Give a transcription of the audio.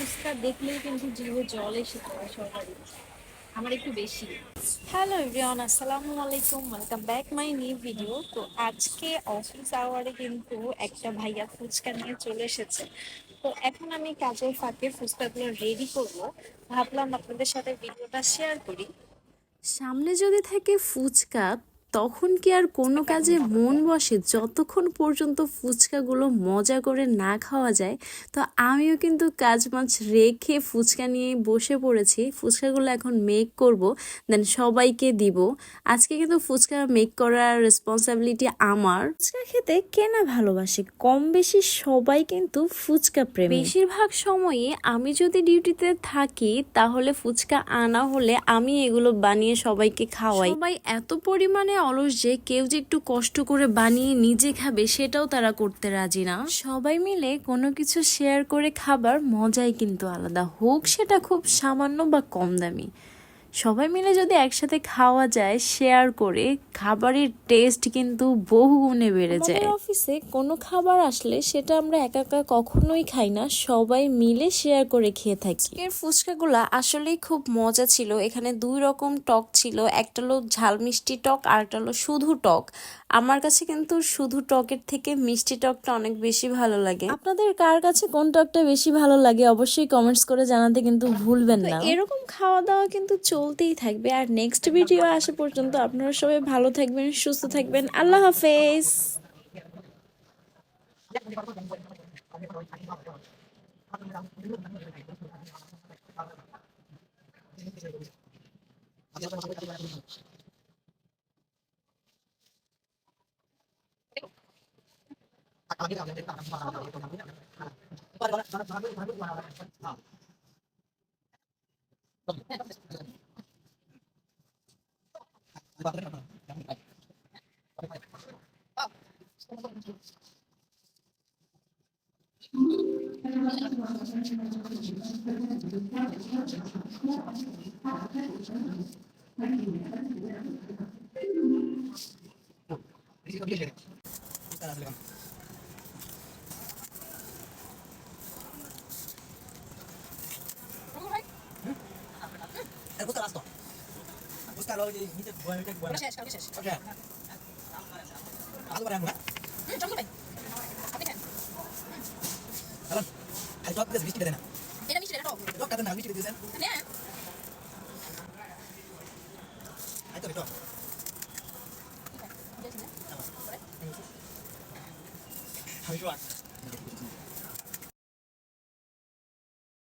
ফুচকা দেখলেই কিন্তু জিভে জল এসে সবারই আমার একটু বেশি। হ্যালো এভরিওয়ান আসসালামু আলাইকুম welcome back my new video তো আজকে অফিস আওয়ারে কিন্তু একটা ভাইয়া ফুচকা নিয়ে চলে এসেছে। তো এখন আমি কাজের ফাঁকে ফুচকাগুলো রেডি করব। ভাবলাম আপনাদের সাথে ভিডিওটা শেয়ার করি। সামনে যদি থাকে ফুচকা তখন কি আর কোনো কাজে মন বসে? যতক্ষণ পর্যন্ত ফুচকাগুলো মজা করে না খাওয়া যায়, তো আমিও কিন্তু কাজ মাছ রেখে ফুচকা নিয়ে বসে পড়েছি। ফুচকাগুলো এখন মেক করব দেন সবাইকে দিব। আজকে কিন্তু ফুচকা মেক করার রেসপন্সিবিলিটি আমার। ফুচকা খেতে কে না ভালোবাসে? কম বেশি সবাই কিন্তু ফুচকা প্রেম। বেশিরভাগ সময়ে আমি যদি ডিউটিতে থাকি, তাহলে ফুচকা আনা হলে আমি এগুলো বানিয়ে সবাইকে খাওয়াই। সবাই এত পরিমাণে অলস যে কেউ যে একটু কষ্ট করে বানিয়ে নিজে খাবে, সেটাও তারা করতে রাজি না। সবাই মিলে কোনো কিছু শেয়ার করে খাবার মজাই কিন্তু আলাদা। হোক সেটা খুব সামান্য বা কম দামি। সবাই মিলে যদি একসাথে খাওয়া যায় শেয়ার করে খাবারের টেস্ট কিন্তু বহু গুণে বেড়ে যায়। অফিসে কোনো খাবার আসলে সেটা আমরা একা একা কখনোই খাই না সবাই মিলে শেয়ার করে খেয়ে থাকি। এর ফুচকাগুলা আসলেই খুব মজা ছিল। এখানে দুই রকম টক ছিল একটা হলো ঝাল মিষ্টি টক আর একটা হলো শুধু টক। আমার কাছে কিন্তু শুধু টকের থেকে মিষ্টি টকটা অনেক বেশি ভালো লাগে। আপনাদের কার কাছে কোন টকটা বেশি ভালো লাগে অবশ্যই কমেন্টস করে জানাতে কিন্তু ভুলবেন না। এরকম খাওয়া দাওয়া কিন্তু চলতেই থাকবে। আর নেক্সট ভিডিও আসা পর্যন্ত আপনারা সবাই ভালো থাকবেন, সুস্থ থাকবেন। আল্লাহ হাফেজ। Eh, Aku kelas tuh. Búscalo y dice, bueno, qué bueno. শেষ কালকে শেষ Okay. Ano ba yan, ha? চলো ভাই আপনি খান Alam. Ay, tok, des, bisti na. এটা মিষ্টি এটা টক Tok, kata na, bisti din. হ্যাঁ Ay, to, ito. Habi ko.